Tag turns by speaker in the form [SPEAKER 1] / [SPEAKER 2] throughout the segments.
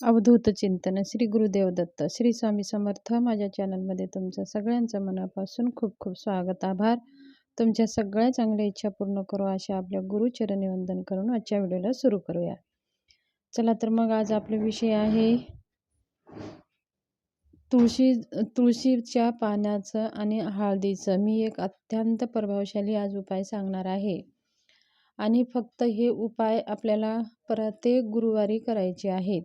[SPEAKER 1] अवधूत चिंतन श्री गुरुदेव दत्त श्री स्वामी समर्थ. माझ्या चॅनलमध्ये तुमचं सगळ्यांचं मनापासून खूप खूप स्वागत आभार. तुमच्या सगळ्या चांगल्या इच्छा पूर्ण करू अशा आपल्या गुरुचरणी वंदन करून आजच्या व्हिडिओला सुरू करूया. चला तर मग आज आपला विषय आहे तुळशी तुळशीच्या पाण्याचं आणि हळदीचं. मी एक अत्यंत प्रभावशाली आज उपाय सांगणार आहे. आणि फक्त हे उपाय आपल्याला प्रत्येक गुरुवारी करायचे आहेत.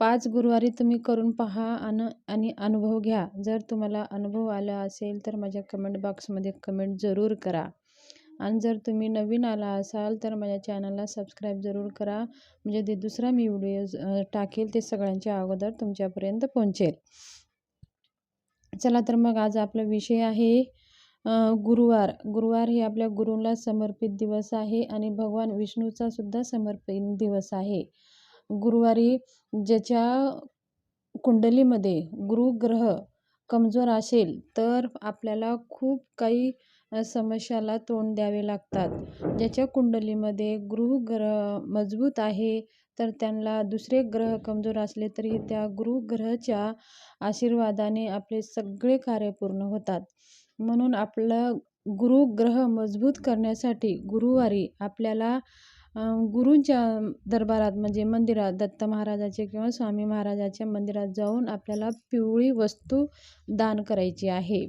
[SPEAKER 1] पाच गुरुवारी तुम्ही करून पहा आणि आणि अनुभव घ्या. जर तुम्हाला अनुभव आला असेल तर माझ्या कमेंट बॉक्समध्ये कमेंट जरूर करा. आणि जर तुम्ही नवीन आला असाल तर माझ्या चॅनलला सबस्क्राईब जरूर करा. म्हणजे ते दुसरा मी व्हिडिओ टाकेल ते सगळ्यांच्या अगोदर तुमच्यापर्यंत पोहोचेल. चला तर मग आज आपला विषय आहे गुरुवार. गुरुवार हे आपल्या गुरुला समर्पित दिवस आहे आणि भगवान विष्णूचा सुद्धा समर्पित दिवस आहे. गुरुवारी ज्याच्या कुंडलीमध्ये गुरुग्रह कमजोर असेल तर आपल्याला खूप काही समस्याला तोंड द्यावे लागतात. ज्याच्या कुंडलीमध्ये गृहग्रह मजबूत आहे तर त्यांना दुसरे ग्रह कमजोर असले तरी त्या गुरुग्रहच्या आशीर्वादाने आपले सगळे कार्य पूर्ण होतात. म्हणून आपलं गुरुग्रह मजबूत करण्यासाठी गुरुवारी आपल्याला गुरूंच्या दरबारात म्हणजे मंदिरात दत्त महाराजाचे किंवा स्वामी महाराजाच्या मंदिरात जाऊन आपल्याला पिवळी वस्तू दान करायची आहे.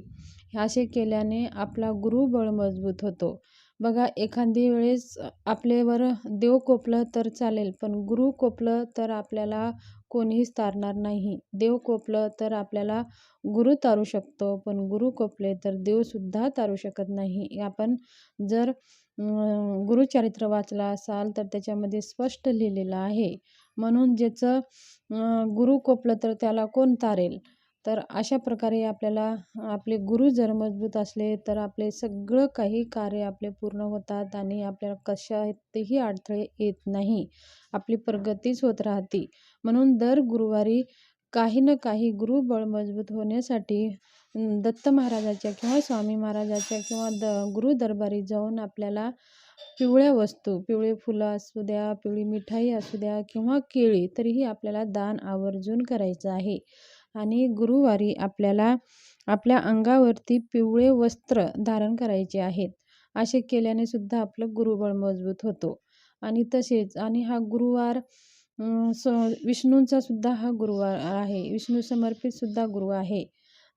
[SPEAKER 1] असे केल्याने आपला गुरुबळ मजबूत होतो. बघा एखादी वेळेस आपल्यावर देव कोपलं तर चालेल पण गुरु कोपलं तर आपल्याला कोणीच तारणार नाही. देव कोपलं तर आपल्याला गुरु तारू शकतो पण गुरु कोपले तर देवसुद्धा तारू शकत नाही. आपण जर गुरुचरित्र वाचला असाल तर त्याच्यामध्ये स्पष्ट लिहिलेलं आहे. म्हणून ज्याचं गुरु कोपलं तर त्याला कोण तारेल? तर अशा प्रकारे आपल्याला आपले गुरु जर मजबूत असले तर आपले सगळं काही कार्य आपले पूर्ण होतात आणि आपल्याला कशातही अडथळे येत नाही. आपली प्रगतीच होत राहते. म्हणून दर गुरुवारी काही ना काही गुरुबळ मजबूत होण्यासाठी दत्त महाराजाच्या किंवा स्वामी महाराजाच्या किंवा द गुरु दरबारी जाऊन आपल्याला पिवळ्या वस्तू पिवळे फुलं असू द्या पिवळी मिठाई असू द्या किंवा केळी तरीही आपल्याला दान आवर्जून करायचं आहे. आणि गुरुवारी आपल्याला आपल्या अंगावरती पिवळे वस्त्र धारण करायचे आहेत. असे केल्याने सुद्धा आपलं गुरुबळ मजबूत होतो. आणि तसेच आणि हा गुरुवार स विष्णूंचा सुद्धा हा गुरुवार आहे. विष्णू समर्पित सुद्धा गुरु आहे.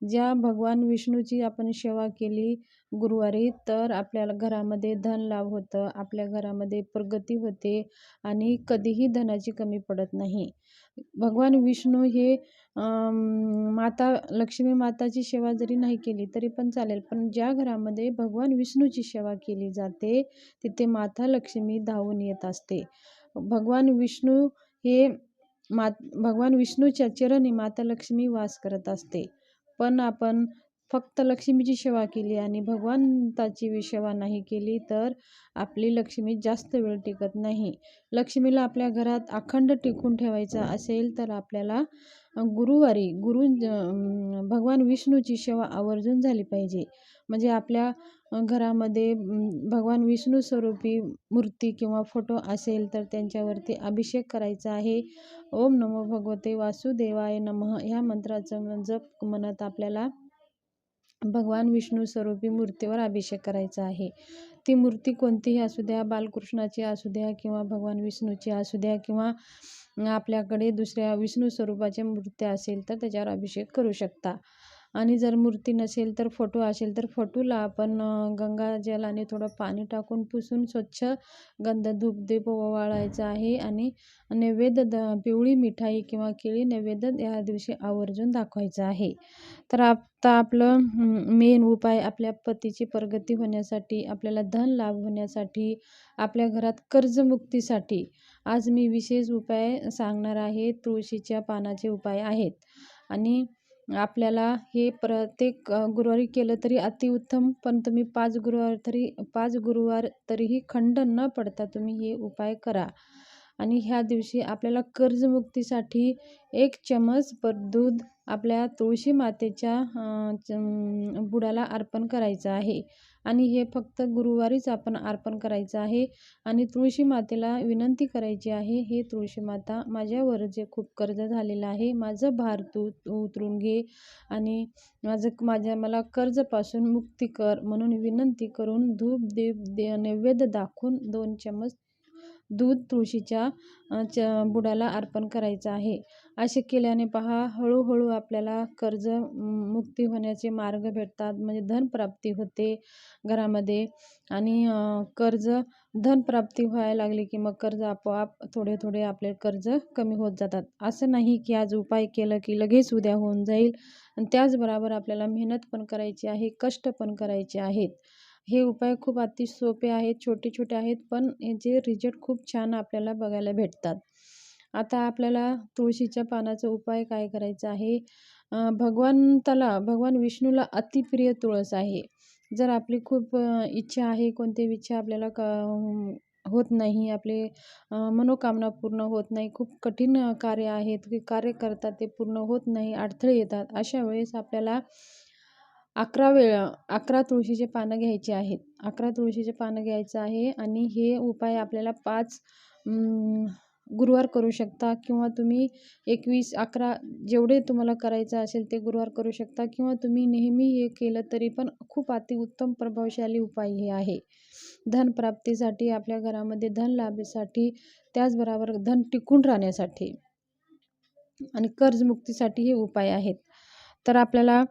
[SPEAKER 1] ज्या भगवान विष्णूची आपण सेवा केली गुरुवारी तर आपल्याला घरामध्ये धन लाभ होतं आपल्या घरामध्ये प्रगती होते आणि कधीही धनाची कमी पडत नाही. भगवान विष्णू हे माता लक्ष्मी माताची सेवा जरी नाही केली तरी पण चालेल. पण ज्या घरामध्ये भगवान विष्णूची सेवा केली जाते तिथे माता लक्ष्मी धावून येत असते. भगवान विष्णू हे मा भगवान विष्णूच्या चरणी माता लक्ष्मी वास करत असते. पण आपण फक्त लक्ष्मीची सेवा केली आणि भगवंताची सेवा नाही केली तर आपली लक्ष्मी जास्त वेळ टिकत नाही. लक्ष्मीला आपल्या घरात अखंड टिकून ठेवायचा असेल तर आपल्याला गुरुवारी गुरु भगवान विष्णूची सेवा आवर्जून झाली पाहिजे. म्हणजे आपल्या घरामध्ये भगवान विष्णू स्वरूपी मूर्ती किंवा फोटो असेल तर त्यांच्यावरती अभिषेक करायचा आहे. ओम नमो भगवते वासुदेवाय नमः. ह्या मंत्राचं जप म्हणत आपल्याला भगवान विष्णू स्वरूपी मूर्तीवर अभिषेक करायचा आहे. ती मूर्ती कोणतीही असू द्या बालकृष्णाची असू द्या किंवा भगवान विष्णूची असू द्या किंवा आपल्याकडे दुसऱ्या विष्णू स्वरूपाच्या मूर्त्या असेल तर त्याच्यावर अभिषेक करू शकता. आणि जर मूर्ती नसेल तर फोटो असेल तर फोटोला आपण गंगाजलाने थोडं पाणी टाकून पुसून स्वच्छ गंध धूप दीप ओवाळायचा आहे आणि नैवेद्य द पिवळी मिठाई किंवा केळी नैवेद्य या दिवशी आवर्जून दाखवायचं आहे. तर आता आपलं मेन उपाय आपल्या पतीची प्रगती होण्यासाठी आपल्याला धन लाभ होण्यासाठी आपल्या घरात कर्जमुक्तीसाठी. आज मी विशेष उपाय सांगणार आहे तुळशीच्या पानाचे उपाय आहेत. आणि आपल्याला हे प्रत्येक गुरुवारी केलं तरी अतिउत्तम पण तुम्ही पाच गुरुवार तरी पाच गुरुवार तरीही खंड न पडता तुम्ही हे उपाय करा. आणि ह्या दिवशी आपल्याला कर्जमुक्तीसाठी एक चमच पर दूध आपल्या तुळशी मातेच्या बुडाला अर्पण करायचं आहे. आणि हे फक्त गुरुवारीच आपण अर्पण करायचं आहे. आणि तुळशी मातेला विनंती करायची आहे हे तुळशी माता माझ्यावर जे खूप कर्ज झालेलं आहे माझं भार तू उतरून घे आणि माझं माझ्या मला कर्जपासून मुक्ती कर म्हणून विनंती करून धूप दीप दे नैवेद्य दाखवून दोन चमच दूध तुळशीच्या च बुडाला अर्पण करायचं आहे. असे केल्याने पहा हळूहळू आपल्याला कर्ज मुक्ती होण्याचे मार्ग भेटतात. म्हणजे धनप्राप्ती होते घरामध्ये. आणि कर्ज धनप्राप्ती व्हायला लागली की मग कर्ज आपोआप थोडे थोडे आपले कर्ज कमी होत जातात. असं नाही की आज उपाय केलं की लगेच उद्या होऊन जाईल. आणि त्याचबरोबर आपल्याला मेहनत पण करायची आहे कष्ट पण करायचे आहेत. हे उपाय खूप अति सोपे आहेत छोटे छोटे आहेत पण याचे रिझल्ट खूप छान आपल्याला बघायला भेटतात. आता आपल्याला तुळशीच्या पानाचा उपाय काय करायचा आहे? भगवंताला भगवान विष्णूला अतिप्रिय तुळस आहे. जर आपली खूप इच्छा आहे कोणती इच्छा आपल्याला क होत नाही आपले मनोकामना पूर्ण होत नाही खूप कठीण कार्य आहेत की कार्य करतात ते पूर्ण होत नाही अडथळे येतात अशा वेळेस आपल्याला अकरा वेळा अकरा तुळशीचे पानं घ्यायचे आहेत. अकरा तुळशीचे पानं घ्यायचं आहे आणि हे उपाय आपल्याला पाच गुरुवार करू शकता किंवा तुम्ही एकवीस अकरा जेवढे तुम्हाला करायचं असेल ते गुरुवार करू शकता किंवा तुम्ही नेहमी हे केलं तरी पण खूप अतिउत्तम प्रभावशाली उपाय हे आहे. धनप्राप्तीसाठी आपल्या घरामध्ये धन लाभेसाठी त्याचबरोबर धन टिकून राहण्यासाठी आणि कर्जमुक्तीसाठी हे उपाय आहेत. तर आपल्याला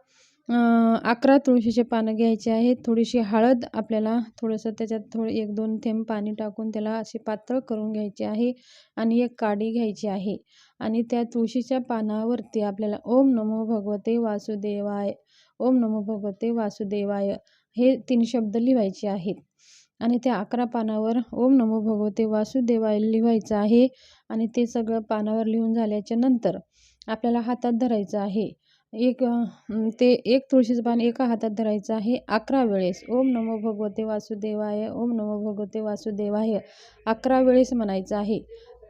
[SPEAKER 1] अकरा तुळशीचे पानं घ्यायचे आहेत. थोडीशी हळद आपल्याला थोडंसं त्याच्यात थोडं एक दोन थेंब पाणी टाकून त्याला असे पातळ करून घ्यायचे आहे आणि एक काडी घ्यायची आहे. आणि त्या तुळशीच्या पानावरती आपल्याला ओम नमो भगवते वासुदेवाय ओम नमो भगवते वासुदेवाय हे तीन शब्द लिहायचे आहेत. आणि त्या अकरा पानावर ओम नमो भगवते वासुदेवाय लिहायचं आहे. आणि ते सगळं पानावर लिहून झाल्याच्यानंतर आपल्याला हातात धरायचं आहे. एक ते एक तुळशीचं पान एका हातात धरायचं आहे. अकरा वेळेस ओम नमो भगवते वासुदेवाय ओम नमो भगवते वासुदेवाय अकरा वेळेस म्हणायचं आहे.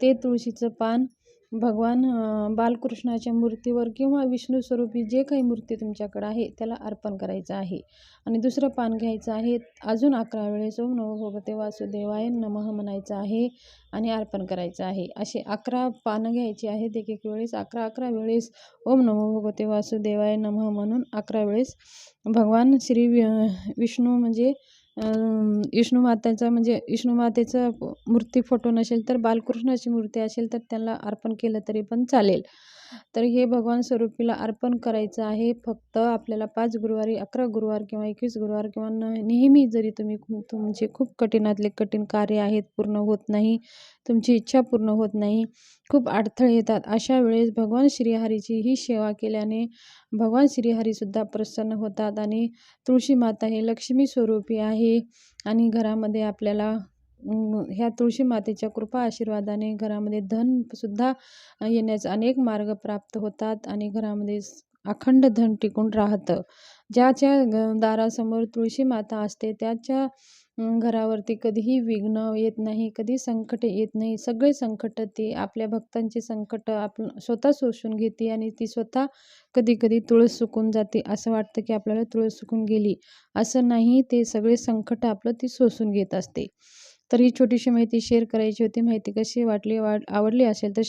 [SPEAKER 1] ते तुळशीचं पान भगवान बालकृष्णाच्या मूर्तीवर किंवा विष्णू स्वरूपी जे काही मूर्ती तुमच्याकडं आहे त्याला अर्पण करायचं आहे. आणि दुसरं पान घ्यायचं आहे अजून अकरा वेळेस ओम नमो भगवते वासुदेवाय नमः म्हणायचं आहे आणि अर्पण करायचं आहे. असे अकरा पानं घ्यायची आहेत एक एक वेळेस अकरा अकरा वेळेस ओम नमो भगवते वासुदेवाय नमः म्हणून अकरा वेळेस भगवान श्री विष्णू म्हणजे विष्णू मातेचा म्हणजे विष्णू मातेचं मूर्ती फोटो नसेल तर बालकृष्णाची मूर्ती असेल तर त्यांना अर्पण केलं तरी पण चालेल. तर हे भगवान स्वरूपीला अर्पण करायचं आहे. फक्त आपल्याला पाच गुरुवारी अकरा गुरुवार किंवा एकवीस गुरुवार किंवा नेहमी जरी तुम्ही तुमचे खूप कठीणातले कठीण कार्य आहेत पूर्ण होत नाही तुमची इच्छा पूर्ण होत नाही खूप अडथळे येतात. अशा वेळेस भगवान श्रीहरीची ही सेवा केल्याने भगवान श्रीहरीसुद्धा प्रसन्न होतात आणि तुळशी माता हे लक्ष्मी स्वरूपी आहे आणि घरामध्ये आपल्याला ह्या तुळशी मातेच्या कृपा आशीर्वादाने घरामध्ये धनसुद्धा येण्याचे अनेक मार्ग प्राप्त होतात आणि घरामध्ये अखंड धन टिकून राहतं. ज्याच्या दारासमोर तुळशी माता असते त्याच्या घरावरती कधीही विघ्न येत नाही कधी संकट येत नाही. सगळे संकट ती आपल्या भक्तांचे संकट आप स्वतः शोषून घेते आणि ती स्वतः कधी कधी तुळस सुकून जाते असं वाटतं की आपल्याला तुळस सुकून गेली. असं नाही ते सगळे संकट आपलं ती शोषून घेत असते. तर ही छोटीशी माहिती शेअर करायची होती. माहिती कशी वाटली आवडली असेल तर